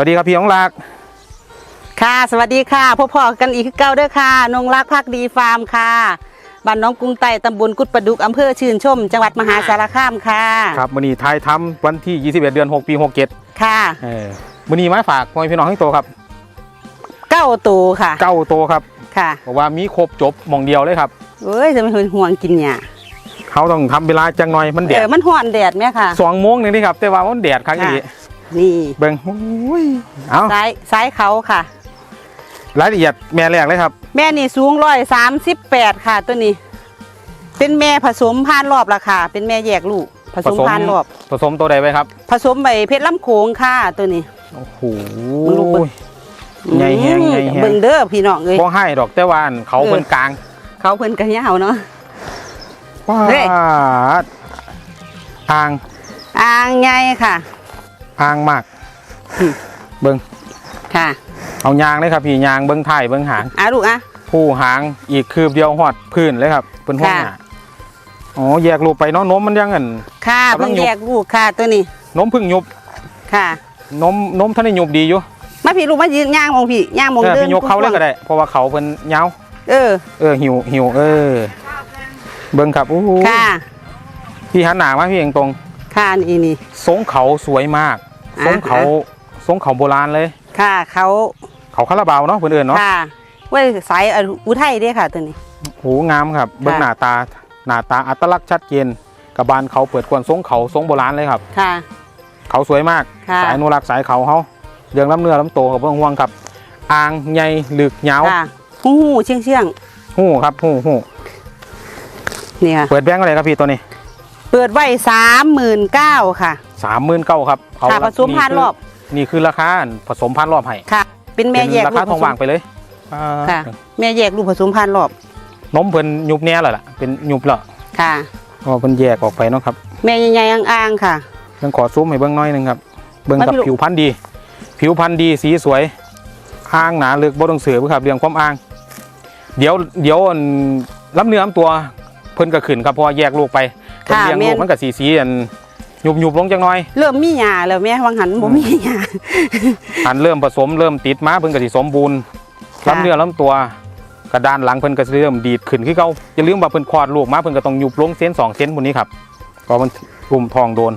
วัสดีครับพี่น้องรัก ค่ะ สวัสดีค่ะพบพอกันอีกคือเก้าเด้อค่ะนงรักพักดีฟาร์มค่ะบ้านน้องกรุงไต่ตำบลกุดประดุกอำเภอชื่นชม จังหวัดมหาสารคามค่ะครับมื้อนี้ทายทำวันที่ 21 เดือน 6 ปี 67 ค่ะเออมื้อนี้มาฝากพ่อแม่พี่น้องทั้งโตครับเก้าตัวค่ะเก้าโตครับค่ะเพราะว่ามีครบจบหมองเดียวเลยครับเอ้ยจะเป็นห่วงกินหญ้าเขาต้องทำเวลาจังหน่อยมันแดเอดอมันห่อนแดดไหมค่ะสองโมงหนึงนี่ครับแต่ว่ามันแดดครั้งนี้ค่ะ นี่เบิ่งโอ้ยเอาซ้ายซ้ายเขาค่ะ รายละเอียดแม่แรกเลยครับ แม่นี่สูงร้อยสามสิบแปดค่ะ ตัวนี้ เป็นแม่ผสมพานรอบละค่ะ เป็นแม่แยกลูก ผสมพานรอบ ผสมตัวใดไว้ครับ ผสมใบเพชรลำโขงค่ะตัวนี้ โอ้โหมึงลูกเบิ่ง ใหญ่แฮงใหญ่แฮงเบิ่งเด้อพี่น้องเอ้ย บ่ให้ดอกแต่ว่าอันเขาเออ เพิ่นกลางเขาเพิ่นกันยาวเนาะ ว้าเฮ้ย ดอ่าง อ่างใหญ่ค่ะ อ่างมากอืมเบิ่งค่ะ เอายางเลยครับพี่ยางเบิ้งไทายเบิ้งหางอะลูกอะผู้หางอีกคืบเดียวหอดพื้นเลยครับเป็นห้องหค่ะน้าอ๋อแยกลูกไปเนาะนมมันยังเงินค่ะกำลัเพิ่งงยุบแยกลูกค่ะตัวนี้นมเพึ่งยุบค่ะนมนมท่านได้ยุบดีอยู่มาพี่ลูกมายืนย่างมองพี่ย่างมองเออเดินพี่ยกเขาเลยก็ได้เพราะว่าเขาเพิ่นยาวเออ เออหิวหิวเออ เบิ้งครับอู้หูค่ะพี่หันหน้ามาพี่เองตรงค่ะนี่นี่ทรงเขาสวยมากอ่า ทรงเขาทรงเขาโบราณเลย ค่ะเขาเขาคาราบาวเนาะเพื่อนเอินเนาะค่ะเว้ยสายอุทัยเด้อค่ะตัวนี้หูงามครับเบิ้งหน้าตาหน้าตาอัตลักษณ์ชัดเจนกับบานเขาเปิดกวนทรงเขาทรงโบราณเลยครับค่ะ เขาสวยมากค่ะสายอนุรักษ์สายเขาเขาเรื่องลำเนื้อลำโตกับเบื้องห่วงครับอ่างใหญ่หลึกยาวค่ะหูหูเชียงเชียงหู้ครับหู้หู้ๆนี่ค่ะเปิดแบงค์อะไรครับพี่ตัวนี้ เปิดไว้สามหมื่นเก้าค่ะ สามหมื่นเก้าครับเอาค่ะผละสมพันธุ์รอบ นี่คือราคาผสมพันธุ์รอบให้ค่ะ เป็นแม่เป็นแยกราลูคากทองผสว่ามงไปเลยอ่าค่ะ แม่แยกลูกผสมพันธุ์รอบนมเพิ่นยุบแน่แล้วล่ะเป็นยุบแล้วค่ะเพราะว่าเพิ่นแยกออกไปเนาะครับ แม่ใหญ่ๆอ่างๆค่ะเพิ่งขอซูมให้เบิ้งหน้อยหนึงครับ เบิ้งกับไม่เป็นไรผิวพันธุ์ดี ผิวพันธุ์ดีสีสวยอ่างหนาลึกบ่ต้องเสือครับเรื่องความอ่าง เดี๋ยวเดี๋ยวอันลำเนื้อลำตัวเพิ่นก็ขึ้นครับเพราะว่าแยกลูกไปเพิ่นค่ะเลี้ยงแม่ลูกนมันก็สีสีอัน ยุบยุบลงจังน้อย เริ่มมีหยาแล้วแม่วังหันบ่มีหยาอันเริ่มผสมเริ่มติดมาเพิ่นก็สิสมบูรณ์ค่ะลำเนื้อลำตัวกระดานหลังเพิ่นก็สิเริ่มดีดขึ้นคือเก่าอย่าลืมว่าเพิ่นคลอดลูกมาเพิ่นก็ต้องยุบลงเส้นสองเส้นบนนี้ครับเพราะมันอุ้มทองโดน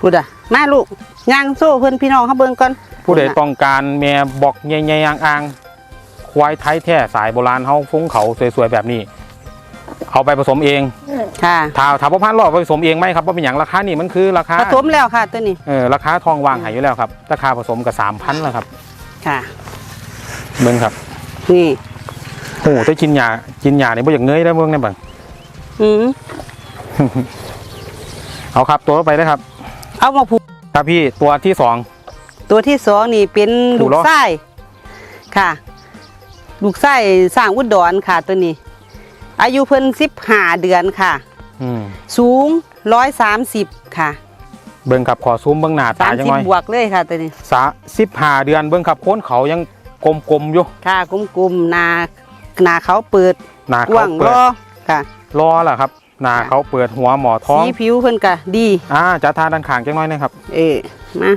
พูดอะมาลูกย่างโซ่เพิ่นพี่น้องเขาเบิ่งก่อนผู้ใดต้องการแม่บอกใหญ่ๆอ่างๆควายไทยแท้สายโบราณเฮาฟุ้งเขาสวยๆแบบนี้ เอาไปผสมเองค่ะถ้าถ้าพ่อพันธุ์รอบไปผสมเองไหมครับว่าเป็นอย่างราคานี่มันคือราคาผสมแล้วค่ะตัวนี้เออราคาทองวางใหายอยู่แล้วครับราคาผสมกับสามพันแล้วครับ ค่ะเบิ่งครับ นี่โอ้โหถ้ากินยากินยาเนี่ยบ่อยากเงยได้เบิ่งได้เบิ่งอืมเอาครับตัวต่อไปนะครับ เอามาผูกครับพี่ตัวที่สองตัวที่สองนี่เป็นผูลูกกล้อไส้ค่ะ ลูกไส้สร้างอุดรค่ะตัวนี้ อายุเพิ่นสิบห้าเดือนค่ะ อืมสูงร้อยสามสิบค่ะเบิ่งครับขอซูมเบิ่งหน้าสาตามจังสิบหน่อยบวกเลยค่ะตัวนี้สะสิบห้าเดือนเบิ่งครับโค้นเขายังกลมๆอยู่ค่ะกลมๆหนาหนาเขาเปิดหน้ากเขาว้างเปิรดอค่ะ รอล่ะครับหน้าค่ะ เขาเปิดหัวหมอท้องสีผิวเพิ่นก็ดี อ่าจะทาด้านข้างจังน้อยนะครับเออมา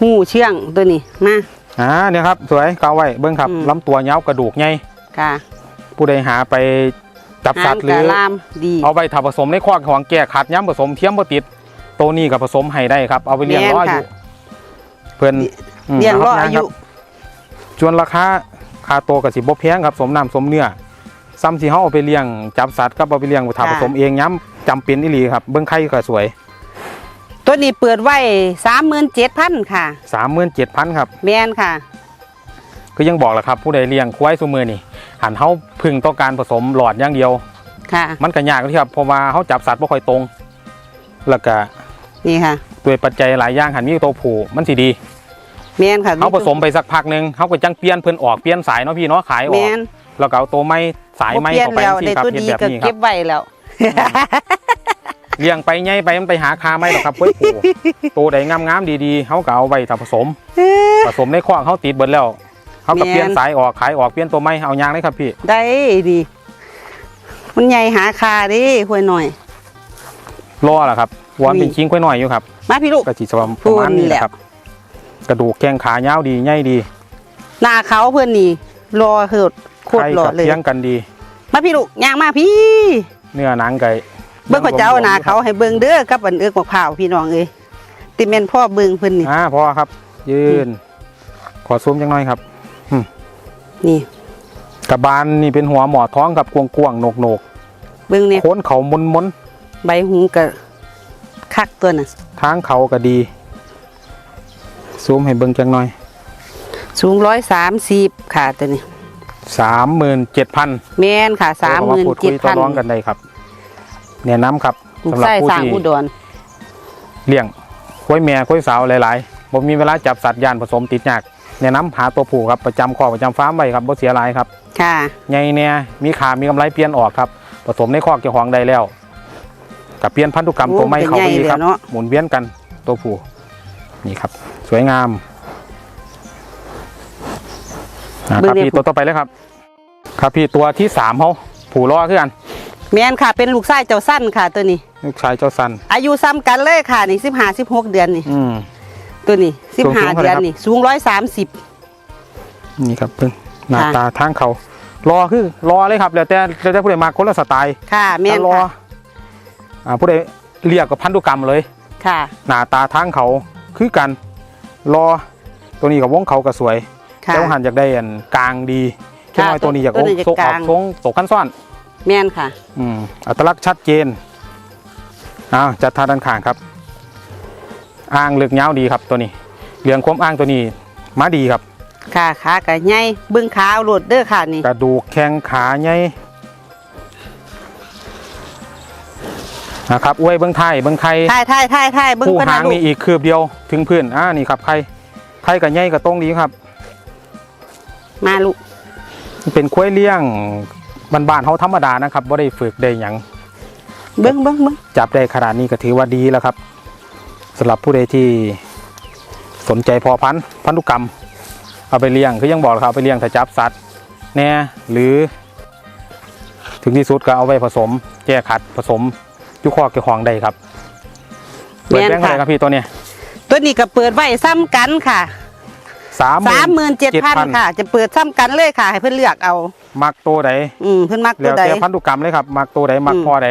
หูเชื่องตัวนี้มา อ่าเนี่ยครับสวยเกาไว้เบิ่งครับอืม ลำตัวยาวกระดูกใหญ่ค่ะ ผู้ใดหาไปจับสัตว์หรืหางอกะลามดีเอาไปทำผสมในคอกของแก่ขัดย้ำผสมเทียมบ่ติดตัวนี้กับผสมให้ได้ครับ เอาไปเลี้ยงแม่นรออายุค่ะเพื่อนมเลี้ยงรอคบอายุนะครับชวนราคาคาโตวกับสิบ่แพงครับ สมน้ำสมเนื้อซ้ำที่เฮาเอาไปเลี้ยงจับสัตว์ก็เอาไปเลี้ยงไปทำผสมเองย้ำจำเป็นอีหลีครับ เบิ่งไข่ก็สวยตัวนี้เปิดไว้สามหมื่นเจ็ดพันค่ะ 37,000ครับ แมนค่ะ ก็ยังบอกแหละครับ ผู้ใดเลี้ยงควายซุมือนี่ หันเฮาพึ่งต้องการผสมหลอดอย่างเดียว ค่ะ มันก็ยากที่ครับเพราะว่าเฮาจับสัตว์บ่ค่อยตรง แล้วก็นี่ค่ะด้วยปัจจัยหลายอย่างหันมีตัวผู้มันสิดีแมนค่ะเขาผสมไปสักพักหนึ่งเขาก็จังเปลี่ยนเพิ่นออกเปลี่ยนสายเนาะพี่เนาะขายอแมอกนแล้วก็เอาตัวไม้สายไม้บ่เปลี่ยนเข้าไปแล้วสิได้ครับตัวเฮ็ดดีแบบก็นี้คเก็รับบไว้แล้วเลี้ยงไปใหญ่ไปมันไปหาคาไม้หรอกครับเฮ้ยผู้ตัวใดงามๆดีๆเขาก็เอาไว้ถ้าผสม ผสมในข้องเขาติดเบิดแล้ว เขาก็แม่นเปลี่ยนสายออกขายออกเปลี่ยนตัวไม้เอายางเลยครับพี่ ได้ดีมันใหญ่หาคาดิห่วยหน่อยรอล่ะครับวอนนี่เป็นชิ้งค่อยหน่อยอยู่ครับ มาพี่ลูกก็จิประมาณนี้แหละครับ กระดูกแข้งขายาวดีใหญ่ดี หน้าเขาเพื่อนนี่รอเหิดโคตรหล่อกับเลยเทียงกันดี มาพี่ลูกย่างมาพี่ เนื้อหนังไก่เบิ่งพระเจ้าหน้าเขาให้เบิ่งเด้อกับอันเอื้อกมะพร้าวพี่น้องเอ้ยติแม่นพ่อเบิ่งเพิ่นนี่อ่าพอครับ ยืน ขอซูมจังหน่อยครับ นี่กระบาลนี่เป็นหัวหมอท้องกับกวงกวงๆโหนกโหนกเบิ่งเนี่ยโค้นเขามนมนใบหูกะคักตัวน่ะๆทางเขาก็ดี ซูมให้เบิ่งจังหน่อย สูง130ค่ะตัวนี้สามหมื่นเจ็ดพันแม่นค่ะ37,000ร้องกันได้ครับ เนี่ยน้ำครับลูกสำหรับไส้ผู้สร้างที่อุดรเลี้ยงกล้วยแม่กล้วยสาวหลายๆผมมีเวลาจับสัตว์ยานผสมติดยาก แนะนำหาตัวผู้ครับประจำคอกประจำฟาร์มไว้ครับบ่เสียหลายครับค่ะใหญ่เนี่ยมีขามีกำไรเปลี่ยนออกครับผสมในคอกเจ้าของได้แล้วกับเปลี่ยนพันธุกรรมโอ้ตัวใหม่เขาเป็นไปใหญ่อีกครับเลยเนาะหมุนเวียนกันตัวผู้นี่ครับ สวยงามนะครับพี่ตัวต่อไปเลยครับ ครับพี่ตัวที่สามเขาผู้รอคือกันแม่นค่ะ เป็นลูกไส้เจ้าสั้นค่ะตัวนี้ ลูกชายเจ้าสันอายุซ้ำกันเลยค่ะนี่15 16เดือนนี่อืม ตัวนี้สูง15เท่าไหร่เดือนครับนี่ สูง130นี่ครับเพิ่งหน้าค่ะตาทางเขา รอคือรอเลยครับแล้วแต่แล้วแต่ผู้ใดมาคนละสไตล์ค่ะแม่นถ้ารอค่ะอ่าผู้ใดเรียกกับพันธุกรรมเลยค่ะหน้าตาทางเขาคือกันรอตัวนี้กับวงเขาก็สวยค่ะแล้วหันอยากได้อันกลางดีแค่ค่ะน้อยตัวนี้อยากตัวนี้โตจะอกลางทรงตกขั้นซ่อนแม่นค่ะ อืมอัตลักษณ์ชัดเจนอ้าวจัดทาด้านข้างครับ อ่างเลือกเงาวดีครับตัวนี้เรื่องความอ่างตัวนี้มาดีครับค่ะขากะใหญ่เบิ่งขาเอาโลดเด้อค่ะนี่กระดูกแข้งขาใหญ่นะครับอวยเบื้องไทยเบื้องไข่ถ่ายถ่ายถ่ายถ่ายเบิ่งผู้เพิ่นหาน่ะงลูกนี่อีกคืบเดียวถึงพื้นอ่านี่ครับไข่ไข่กับใหญ่กับตรงดีครับ มาลูกเป็นคุ้วยเลี้ยงบ้านๆเขาธรรมดานะครับว่าได้ฝึกได้หยังเบิ่งเบิ่งเบิ่งจับได้ขนาดนี้ก็ถือว่าดีแล้วครับ สำหรับผู้ใดที่สนใจพอพันธุ์พันธุกรรม เอาไปเลี้ยงคือยังบอกแล้วครับเอาไปเลี้ยงถ้าจับสัตว์แน่หรือ ถึงที่สุดก็เอาไปผสม แก้ขัดผสมอยุคอกเกี่ยวของได้ครับเปิดแบงค์อะไรครับพี่ตัวเนี้ยตัวนี้ก็เปิดไว้ซ้ำกันค่ะสาม37,000ค่ะ จะเปิดซ้ำกันเลยค่ะ ให้เพิ่นเลือกเอามักตัวใดอืมเพิ่นมักตัแล้ววใดแต่พันธุกรรมเลยครับมักตัวใดมักอืมพอใด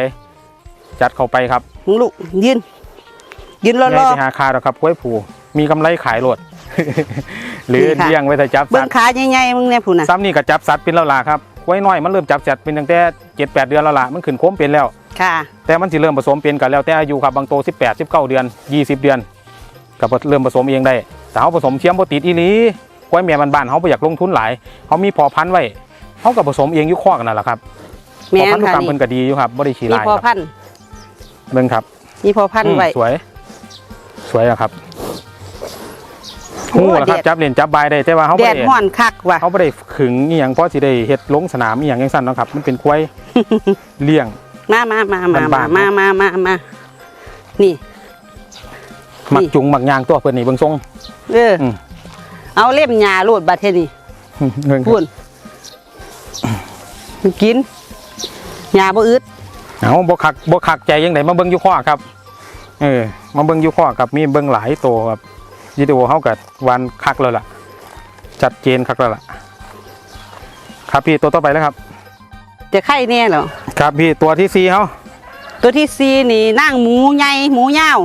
จัดเข้าไปครับของลูกยืน ยืนรอไม่รอไปหาคาหรอกครับกล้วยผูมีกำไรขายโหลดหรือนี่ค่ะเลี้ยงไว้แต่จับเบิ่สังตว์ขาใหญ่ๆมึงเนี่ยผู้น่ะซ้ำนี่ก็จับสัตว์เป็นแล้วล่ะครับกล้วยน้อยมันเริ่มจับสัตว์เป็นตั้งแต่เจ็ดแปดเดือนแล้วล่ะมันขึ้นโค้มเป็นแล้วค่ะ แต่มันสิเริ่มผสมเป็นกันแล้วแต่อายุครับบางโตสิบแปดสิบเก้าเดือนยี่สิบเดือนก็เริ่มผสมเองได้แต่เขาผสมเทียมบ่ติดอีหลีกล้วยแม่บ้านๆเขาบ่อยากลงทุนหลายเขามีพอพันธุ์ไว้เขาก็ผสมเองอยุคอกนั่นแหละครับพแม่อนพันธุค่ะกรรมนี่เพิ่นก็ดีอยู่ครับบ่ได้ขี้มีลายพอครับพันธุ์เบิ่งครับ มีพอพันธุ์ไว้อืมสวย สวยอะครับโอ้หูนะครับแดดจับเล่นจับบายได้แต่ว่าเขาแดบ่ดได้ห้อนคักว่ะเขาไม่ได้ขึงอีหยังเพราะสิได้เฮ็ดลงสนามอีหยังจังซั่นเนาะครับ มันเป็นควาย เลี้ยง มามามามามาบ้านๆ มามามามานี่มักนี่จุงมักยางตัวเพิ่นนี่เบิ่งทรง เอออม เอาเล่มหญ้าโลดบัดเทนี่เงินพูนกินหญ้าบ่อึดเอาบ่คักบ่คักใจยังไดมาเบิ่งอยู่ข้อครับ เออมาเบิ่งอยู่ข้อครับมีเบิ่งหลายตัวครับวิดีโอเฮาก็วันคักแล้วล่ะชัดเจนคักแล้วล่ะ ครับพี่ตัวต่อไปแล้วครับ จะไข่แน่เหรอครับพี่ตัวที่สี่เฮาตัวที่สี่นี่นางหมูใหญ่หมูยาว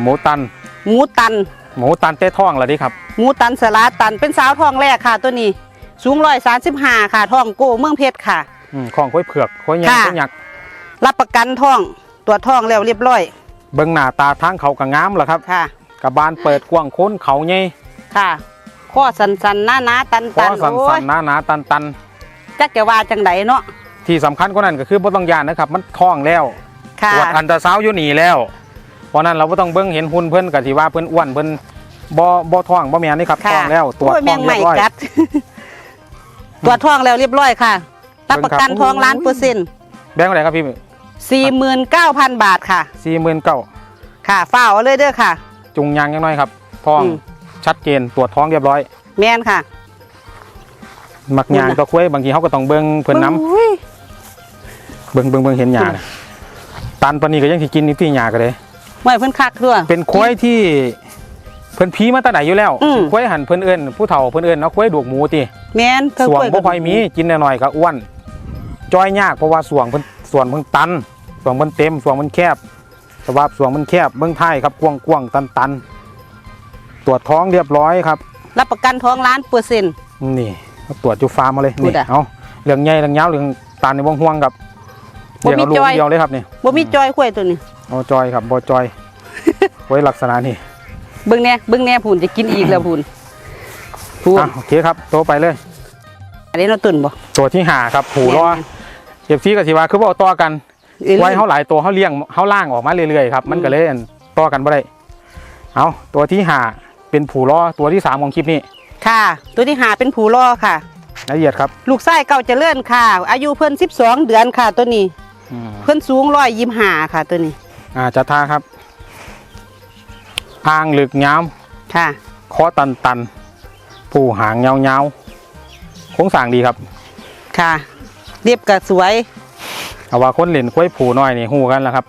หมูตัน หมูตัน หมูตันเต้ท้องล่ะดิครับ หมูตันสลาตันเป็นสาวทองแรกค่ะ ตัวนี้ สูงร้อยสามสิบห้าค่ะทองโก้เมืองเพชรค่ะอืมของข้อยเผือกข้อยหยังค่ะข้อยหยักรับประกันทองตัวจทองแล้วเรียบร้อย เบิ่งหน้าตาทางเขาก็งามล่ะครับค่ะกระบาลเปิดกว้างโค้นเขาใหญ่ค่ะข้อสันสันๆหน้าหนาๆตันคอตันสันโอ้สัยนหนาหนาตันตันจักจะว่าจังไดเนาะที่สำคัญกว่านั้นก็คือบ่ต้องยานนะครับ มันท้องแล้วค่ะตรวจอันตราซาวด์อยู่นี่แล้ว เพราะนั้นเราบ่ต้องเบิ่งเห็นหุ่นเพิ่นก็สิว่าเพิ่นอ้วนเพิ่นบ่บ่ท้องบ่แม่นนี่ครับค่ะท้องแล้วตรวจโอ้ยท้องแมเรียบร้อยกัดตัวจทองแล้วเรียบร้อยค่ะรับประกันเบิ่งครับทองล้านเปอร์เซ็นต์แบงค์เท่าไหร่ครับพี่ สี่หมื่นเก้าพันบาทค่ะ49,000ค่ะฝ้าเอาเลยเด้อค่ะ จุงยางยังน้อยครับท้องอืม ชัดเจนตรวจท้องเรียบร้อย แม่นค่ะมักยางคุณน่ะตัวคุ้ยบางทีเขาก็ต้องเบิ่งเพิ่นน้ำอุ้ยเบิ่งเบิ่งเบิ่งเห็นหญ้าคุณน่ะตันปานนี้ก็ยังสิกินนี่ที่หญ้าก็เลย ไม่เพิ่นคักด้วย เป็นควายที่เพิ่นพีมาแตาไหนอยู่แล้วอืมควายหันเพิ่นเอิ้นผู้เฒ่าเพิ่นเอิ้นเนาะควายดวกหมูติแม่นสวงล้บ่ค่อยมีกินหน่อยๆก็อ้วนจ้อยยากเพราะว่าสวงเพิ่นสวนเพิ่นตัน สวงมันเต็มสวงมันแคบสภาพสวงมันแคบเบื้องท้ายครับกว้างๆตันๆตรวจท้องเรียบร้อยครับ รับประกันท้องล้านเปอร์เซ็นต์นี่เอาตรวจจุฟาร์มมาเลยพูนี่ดอะเอาเรื่องใหญ่เรื่องยาวเรื่องตันในวงห่วงกับบ่เดี๋ยวมีเอาลูกจอยเดียวเลยครับนี่บ่มีจอยข้วยตัวนี้เอาจอยครับบอจอยไว้ลักษณะนี้เบิ่งแน่เบิ่งแน่พูนจะกินอีกแล้วพูนพูนอะโอเคครับโตไปเลยอันนี้เราตุ่นบ่ตัวที่หาครับหูรอเจ็บซีกับสีว่าคือบ่เอาต่อกันเอ้ย ไว้เขาหลายตัวเขาเลี้ยงเขาล่างออกมาเรื่อยๆครับมันก็เลยอันต่อกันบ่ได้เอาตัวที่หาเป็นผูรอตัวที่สามของคลิปนี้ค่ะ ตัวที่หาเป็นผูล่อค่ะละเอียดครับ ลูกไส้เก่าเจริญค่ะ อายุเพิ่น12เดือนค่ะ ตัวนี้อืมเพิ่นสูง125ค่ะ ตัวนี้ อ่าจะท่าครับอ่างหลึกยามค่ะคอตันตันๆผู้หางเงาเงาๆโค้งสร้างดีครับ ค่ะ เรียบกับสวย เอาว่าคนเล่นกล้วยผูน้อยนี่หูกันแล้วครับ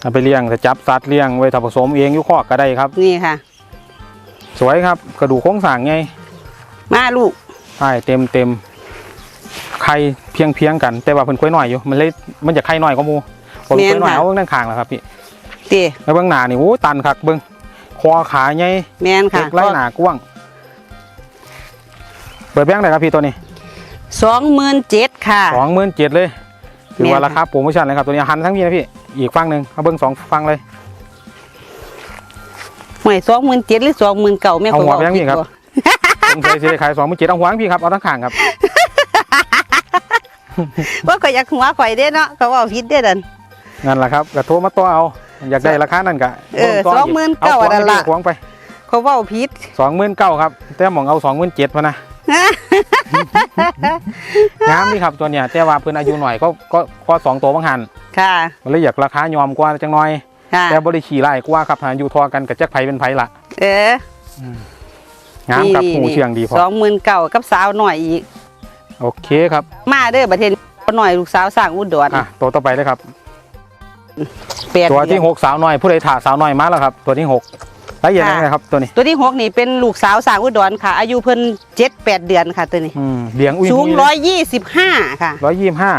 เอาไปเลี้ยงจะจับสัตว์เลี้ยงไว้ถ้าผสมเองอยุคอกก็ได้ครับ นี่ค่ะ สวยครับ กระดูกโค้งสร้างไงมาลูกใช่เต็มเต็มไข่เพียงเพียงกัน แต่ว่าเพิ่นกล้วยน้อยอยู่มันเลยมันจะไข่น้อยกว่าหมูผมกล้วยน้อยเอาเบิ่งด้านข้างแล้วครับพี่เตแล้วเบื้องหน้านี่โอ้ตันคักเบิ่งคอขาใหญ่แม่นเล็ค่ะกไล่หนากว้างเปิดแบงค์ไหนครับพี่ตัวนี้27,000ค่ะสองหมื่นเจ็ดเลย ถือว่าแม่นค่ะราคาโปรโมชั่นเลยครับตัวนี้หันทั้งพี่นะพี่อีกฝั่งหนึ่งเอาเบิ้งสองฝั่งเลยหวย27,000หรือ29,000แม่เอาก็หัวเว้าไปยังผินี่ดครับบ่ผมเคยซื้อขายสองหมื่นเจ็ดเอาหัวทั้งพี่ครับเอาทั้งข้างครับว่าก็อยากหัวข่อยเด้เนาะก็เว้าผิดเด้ดันนั่นแหละครับกระโทรมาตัวเอาอยากได้ราคานั่นกะเออบิ่ต่สองหมื่นเก้าอขวงนั่นล่ะขวงไปเขาเว้าผิดสองหมื่นเก้าครับแต่หมองเอาสองหมื่นเจ็ดพะนะ งามนี่ครับตัวเนี้ยแต่ว่าเพิ่นอายุหน่อยก็ก็ก็สองตัวบางหันค่ะมันเลยอยากราคายอมกว่าจังน้อย ค่ะ แต่บริขี่ไล่กว่าครับหาอยู่ทอกันกับจักไผเป็นไผละเอองามครับนี่หูเชียงดีพอสองหมื่นเก่ากับสาวหน่อยอีก โอเคครับ มาเด้อประเทศหน่อยลูกสาวสร้างอุดรอะตัวต่อไปเลยครับ แปดตัวที่เดือนหกสาวน้อยผู้ใดถ่าสาวน้อยมาแล้วครับ ตัวที่หก ละเอียดยังไงครับตัวนี้ ตัวที่หกนี่เป็นลูกสาวสร้างอุดรค่ะ อายุเพิ่นเจ็ดแปดเดือนค่ะตัวนี้อืมเลี้ยงอุ้ยสูงร้อยยี่สิบห้าค่ะร้อยยี่สิบห้า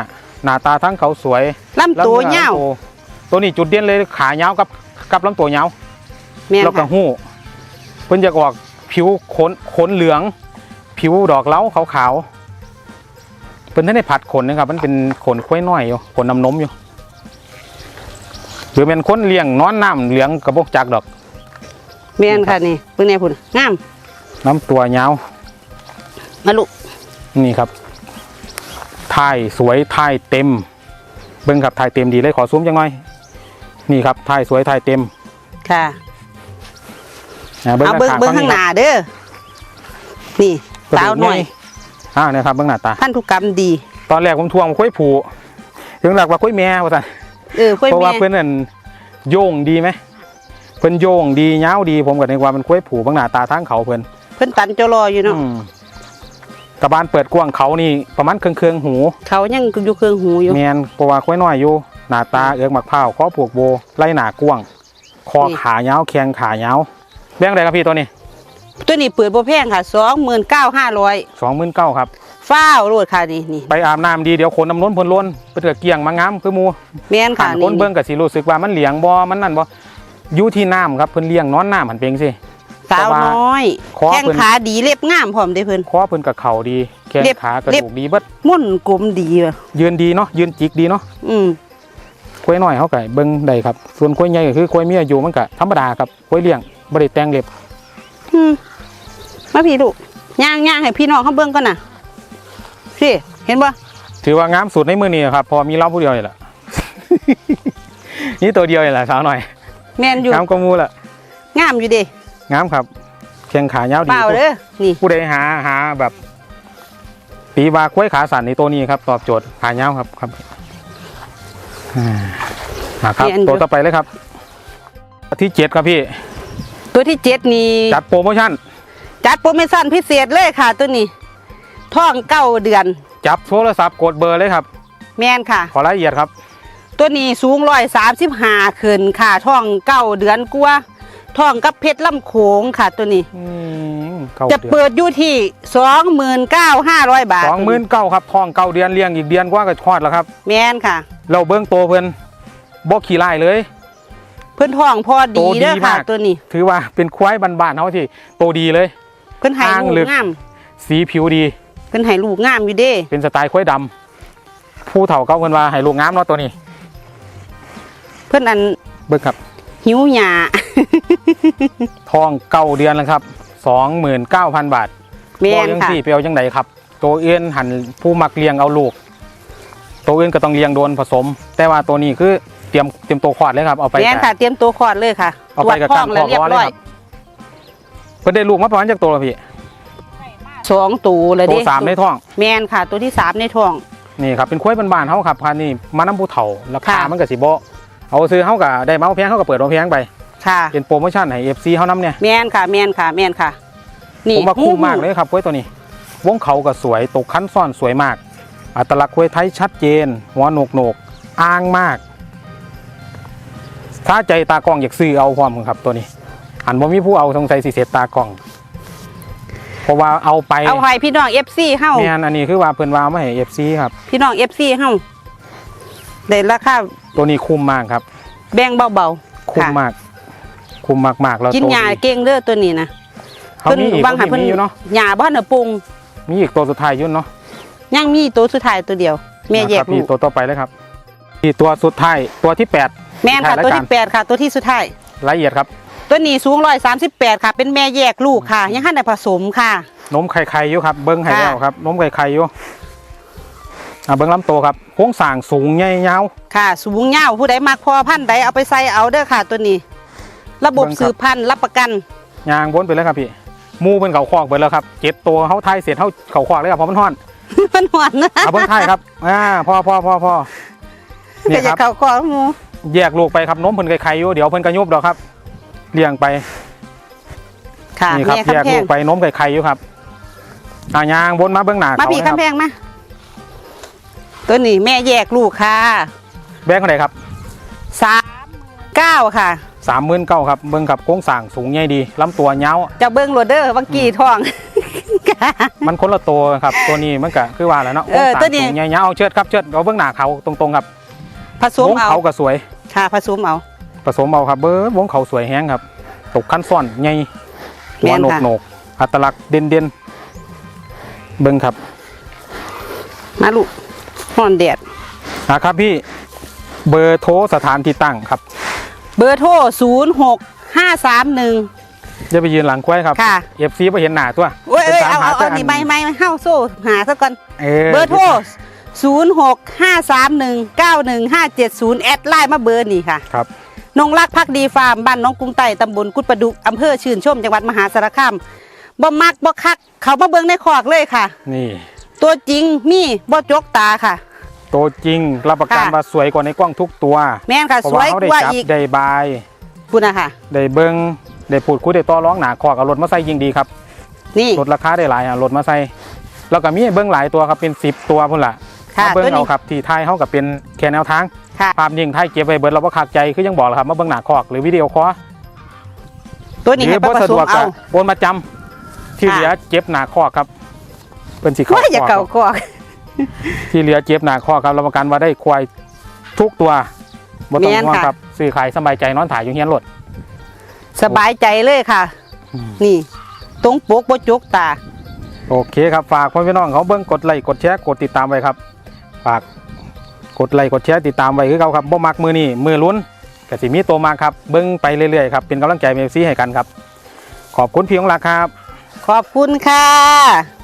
หน้าตาทั้งเขาสวยลำตัวแล้เงาวลำตัวตัวนี้จุดเด่นเลยขายาวกับกับลำตัวยาวแม่นแล้วก็ค่ะหูเพิ่นจะออกผิวขนขนเหลือง ผิวดอกเล้าขาวๆเพิ่นท่านได้ผัดขนนะครับ มันเป็นขนค่อยน้อยอยู่ขนน้ำนมอยู่หรือเป็นคนเลี้ยงนอนน้ำเหลืองกระบอกจักดอก แม่นค่ะนี่เพิ่งแน่พุ่นงามน้ำตัวยาวมาลูกนี่ครับถ่ายสวยถ่ายเต็ม เบิ้งครับถ่ายเต็มดีเลยขอซูมจังหน่อย นี่ครับถ่ายสวยถ่ายเต็มค่ะนะเอาเบิ้งด้เบิ้งข้างหน้าเด้อนี่ครับสาวหน่อยอ่าเนี่ยครับเบิ้งหน้าตาพันธุกรรมดี ตอนแรกผมทวงค่อยผูถึงหลักว่าค่อยแม่ว่าซั่นเออค่อยเพราะแม่ว่าเพื่อนนั่นโยงดีไหมเพื่อนโยงดียาวดีผมก็นึกว่ามันค่อยผูเบิ้งหน้าตาทั้งเขาเพื่อนเพิ่นตันเจารออยู่เนาะอืมกระบานเปิดกว้างเขานี่ประมาณเครื่องเครื่องๆหูเขายังอยู่เครื่องหูอยู่แมนเพราะว่าค่อยน้อยอยู่หน้าตาเอือกหมักเผาวคอผูกโบไล่หนากว้างคอนี่ขายาวแข้งขายาวเลี้ยงอะไรครับพี่ตัวนี้ตัวนี้เปิดบ่แพงค่ะสองหมื่นเก้าห้าร้อยสองหมื่นเก้าครับ ฟ้าวโลดค่ะนี่นี่ไปอาบน้ำดีเดี๋ยวขนน้ำล้นเพนล้นไปเถื่อเกี่ยงมางามคือหมูแม่นค่ะขันนี่คนเบิ้งกับสิรู้สึกว่ามันเหลียงบ่มันนั่นบ่อ ยู่ที่น้ำครับเพิ่นเลี้ยงนอนน้ำหันเปงสิสาวน้อยขอแข้งเพิ่นขาดีเล็บงามพร้อมเด้เพิ่นคอเพิ่นกับเข่าดีแข้งเรียบขากระเรียบดูกดีเบิดม่วนกลมดีว่ะยืนดีเนาะยืนจิกดีเนาะอืมควายน้อยเขาก็เบิ่งได้ครับ ส่วนควายใหญ่ก็คือควายเมียอยู่มันก็ธรรมดาครับควายเลี้ยงบ่ได้แต่งเล็บอืมมาพี่ลูกย่างย่างให้พี่น้องเขาเบิ่งก่อนน่ะพี่เห็นบ่ถือว่างามสุดในมื้อนี้ครับเพอมีเราผู้เดียวนี่แหละนี่ตัวเดียวนี่แหละสาวหน่อย แม่นอยู่งามกว่าหมูละงามอยู่เด้งามครับ แข้งขายาวดีเปล่าเด้อนี่ผู้ใดหาหาแบบ ปีบาควายขาสั่นในตัวนี้ครับ ตอบโจทย์ขายาวครับครับอ่าอ่าครับตัวต่อไปเลยครับที่เจ็ดครับพี่ ตัวที่เจ็ดนี่จัดโปรโมชั่นจัดโปรโมชั่นพิเศษเลยค่ะ ตัวนี้ท้องเก้าเดือน จับโทรศัพท์กดเบอร์เลยครับ แม่นค่ะ ขอรายละเอียดครับ ตัวนี้สูงร้อยสามสิบห้าขึ้นค่ะท้องเก้าเดือนกว่าท้องกับเพชรลำโขงค่ะตัวนี้ อืมเก้าจะเดือนเปิดอยู่ที่สองหมื่นเก้าห้าร้อยบาทสองหมื่นเก้าครับทองเก้าเดือนเลี้ยงอีกเดือนกว่าก็คลอดแล้วครับ แมนค่ะ เราเบิ้งโตเพิ่นบ่ขี่ไล่เลย เพื่อนท้องพอโตดีดีเด้อค่ะมากตัวนี้ ถือว่าเป็นควายบ้านๆเฮาที่โตดีเลย เพื่อนให้อ้างลูลึกกงาม สีผิวดี เพื่อนให้ลูกงามอยู่เด้ เป็นสไตล์ควายดำผู้เฒ่าเขาเพิ่นว่าให้ลูกงามเนาะตัวนี้เพื่อนอันเบิ่งครับหิวหยา ทองเก้าเดือนแล้วครับ29,000บาทแมบ่นยังค่ะ สี่เปียวจังไดครับตัวเอื้อนหันผู้มักเลี้ยงเอาลูก ตัวอื่นก็ต้องเลี้ยงโดนผสม แต่ว่าตัวนี้คือเตรียมเตรียมตัวคลอดเลยครับเอาไปแมนค่ะ เตรียมตัวคลอดเลยค่ะเอาตรไปวจกับท้กาองรแล้วขเรียอบเลยร้อคยรับเพิ่นได้ลูกมาประมาณจากตัวแล้วพี่สองตัวเลยตัเด้วสามในท้อง แมนค่ะ ตัวที่สามในท้อง นี่ครับเป็นควายบ้านๆเฮาครับพันนี่มาน้ำผู้เฒ่าราคาค่ะ มันก็สิบ่ เอาซื้อเฮาก็ได้มาบ่แพงเฮาก็เปิดบ่แพงไปค่ะเป็นโปรโมชั่นให้ FC เฮานํเนี่ยแมนค่ะแมนค่ะแมนค่ะ นี่ผมว่าคุ้มมากเลยครับควายตัวนี้ วงเขาก็สวยตกคันซ่อนสวยมาก อัตลักษณ์ควายไทยชัดเจน หัวโหนกโหนกๆอ้างมากถ้าใจตากล้องอยากซื้อเอาพร้อมครับตัวนี้อันบ่มีผู้เอาสงสัยสิเสียตากล้องเพราะว่าเอาไปเอาให้พี่น้องเอฟซีเฮ้าแม่นอันนี้คือว่าเพิ่นว่ามาให้ FC ครับพี่น้องเอฟซีเฮ้า ได้ราคาตัวนี้คุ้มมากครับ แบ่งเบาๆคุ้มค่ะมาก คุ้มมากๆแล้วกินตัวหญ้าดีเก่งเด้อตัวนี้นะเขามีอีกวางเขาให้เพิ่นมีอยู่เนาะหญ้าบ้านเนอปรุงมีอีกตัวสุดท้ายอยุ่นเนาะยังมีตัวสุดท้ายตัวเดียวแม่แยนะคกรับลูพี่กตัวต่อไปเลยครับที่ตัวสุดท้ายตัวที่แปดแม่นค่ะถ่ายรายตัวการที่แปดค่ะ ตัวที่สุดท้ายละเอียดครับตัวนี้สูงร้อยสามสิบแปดค่ะ เป็นแม่แยกลูกค่ะ ยังให้ในผสมค่ะนมไข่ไข่อยู่ครับ เบิ้งไห่ค่ะแล้วครับนมไข่ไข่อยู่ อ่าเบิ้งลำตัวครับโค้งสร้างสูงใหญ่ยาว ค่ะ สูงเงาวผู้ใดมักพอพันธุ์ใดเอาไปใส่เอาเด้อค่ะ ตัวนี้ ระบบเบิ่งครับ สืบพันธุ์รับประกัน ยางบนไปแล้วครับพี่หมูเป็นเขาคอกไปแล้วครับเจ็บตัวเขาไทยเสร็จเขาเขาคอกเลยครับเพราะมันห่อนมันหวานนะเอาเบิ้งไทยครับอ่าพ่อพ่อพ่อพ่อก็นี่จะครับ เข้าคอหมูแยกลูกไปครับนมเพิ่นไข่ไข่อยู่เดี๋ยวเพิ่นกระยุบดอกครับเลี้ยงไปค่ะนี่ครับแม่แยกคำแพลูงกไปนมไข่ไข่อยู่ครับอ่ายางบนมาเบื้องหน้ามาเขาพี่นะครับคำแพงมา ตัวนี้แม่แยกลูกค่ะแบงค์เท่าไหร่ครับสามเก้าค่ะ สามหมื่นเก้าครับเบิ้งกับโค้งสร้างสูงใหญ่ดีลำตัวเงาวจะเบิ้งโรเดอร์วังกี้ทอง มันคนละตัวครับตัวนี้มันก็คือว่าแหล้วเนาะเอโค้งอสร้างตัวนี้ สูงใหญ่เงาวเชิดครับเชิดเอาเบื้องหน้าเขาตรงๆครับผสมวงเอาเขาก็สวย ค่ะผสมเอา ผสมเอาครับเบิ้งวงเขาสวยแห้งครับ ตกขั้นซ่อนใหญ่หัวแม่นโหนกค่ะ โหนกๆอัตลักษณ์เด่นเด่นๆเบิ้งครับ มาลูก ห่อนแดดนะครับพี่เบอร์โทรสถานที่ตั้งครับ เบอร์โทรศูนย์หกห้าสามหนึ่ง จะไปยืนหลังควายครับค่ะ เอฟซีไปเห็นหน้าตัวเอ้ยเอ้ยไปตเอาหเอาแต่เอานี่ไม่ไม่ไม่เข้าโซ่หาซะก่อนเอเบอร์โทรศูนย์หกห้าสามหนึ่งเก้าหนึ่งห้าเจ็ดศูนย์แอดไลน์มาเบอร์นี่ค่ะ ครับ นงรักพักดีฟาร์มบ้านน้องกรุงไต่ตำบลกุดประดุกอำเภอชื่นชมจังหวัดมหาสารคามบ่มักบ่คัก เขามาเบิ่งในคอกเลยค่ะ นี่ ตัวจริงมีบ่จกตาค่ะ ตัวจริงรับประกันค่ะ ว่าสวยกว่าในกล้องทุกตัวแม่นค่ะ เพราะสวว่ายเขากได้ว่าจับอีกได้บายพูดนะค่ะ ได้เบิ้งได้พูดคุยได้ต่อร้องหนาคอกเอารถมาใส่ยิงดีครับนี่ ลดราคาได้หลายอะรถมาใส่แล้วก็มีให้เบิ้งหลายตัวครับเป็น 10 ตัวพุ่นละค่ะมาเบิ้งตัวนี้เอาครับที่ไทยเขากับเป็นแค่แนวทางค่ะ ภาพยิงไทยเก็บไว้เบิร์เราก็คักใจคือยังบอกแหละครับมาเบิ้งหนาคอกหรือวิดีโอคอล ตัวหนี้รืให้อไปบ่ผสะสดมวกเอาก็โอนมาจำที่เหลือเจ็บหนาคอกครับ เป็นสีขาวว่าอย่าเก่าคอกที่เหลือเจ็บหนาคอกครับรับประกันว่าได้ควายทุกตัวบ่ต้องแม่นห่วงค่ะครับซื้อขายสบายใจนอนถ่ายอยู่เฮียนรถสบายใจเลยค่ะอืมนี่ตรงปกบ่จกตา โอเคครับฝากพ่อพี่น้องเขาเบิ้งกดไลค์กดแชร์กดติดตามไว้ครับ ฝากกดไลค์กดแชร์ติดตามไว้คือเขาครับบ่มักมือนี่มือลุ้นกสิมีตัวมากครับเบิ้งไปเรื่อยๆครับเป็นกำลังใจเมฟซี่ให้กันครับ ขอบคุณพี่ของรักครับ ขอบคุณค่ะ